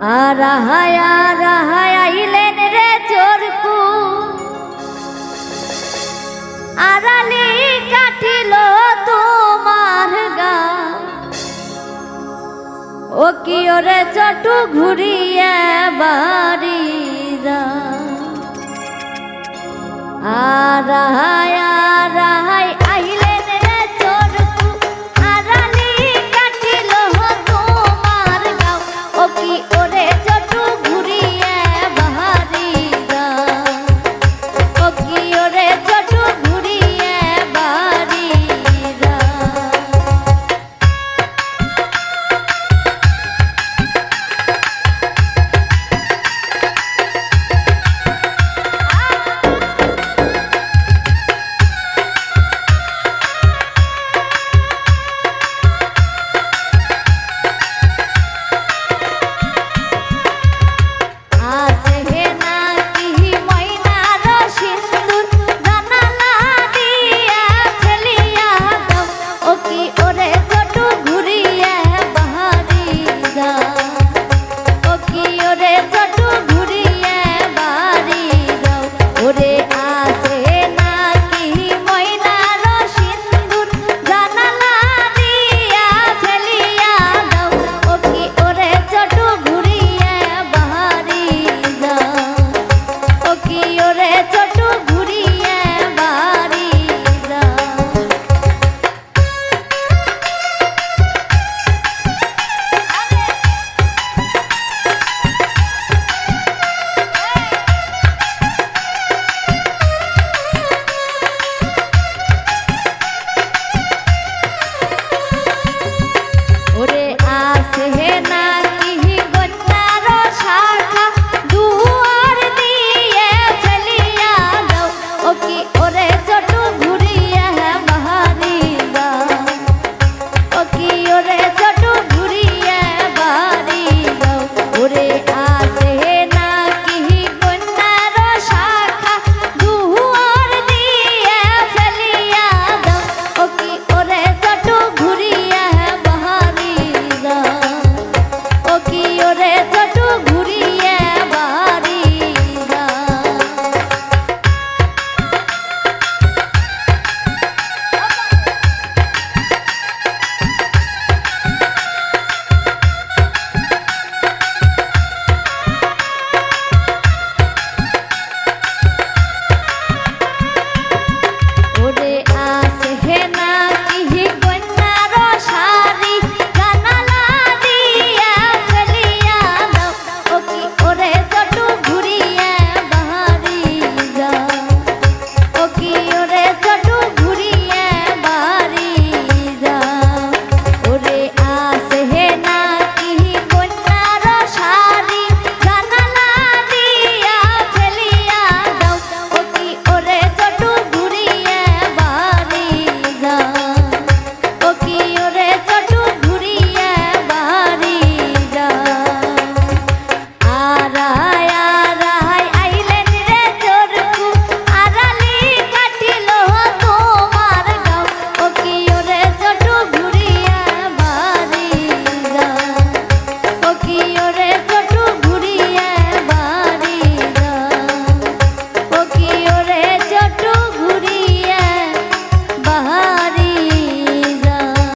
আরাহায়া রাহায় আইলেন রে তোমার গা। ও কি ওরে চটু ঘুরিয়ে বাড়ি যা। আরাহায়া আছে না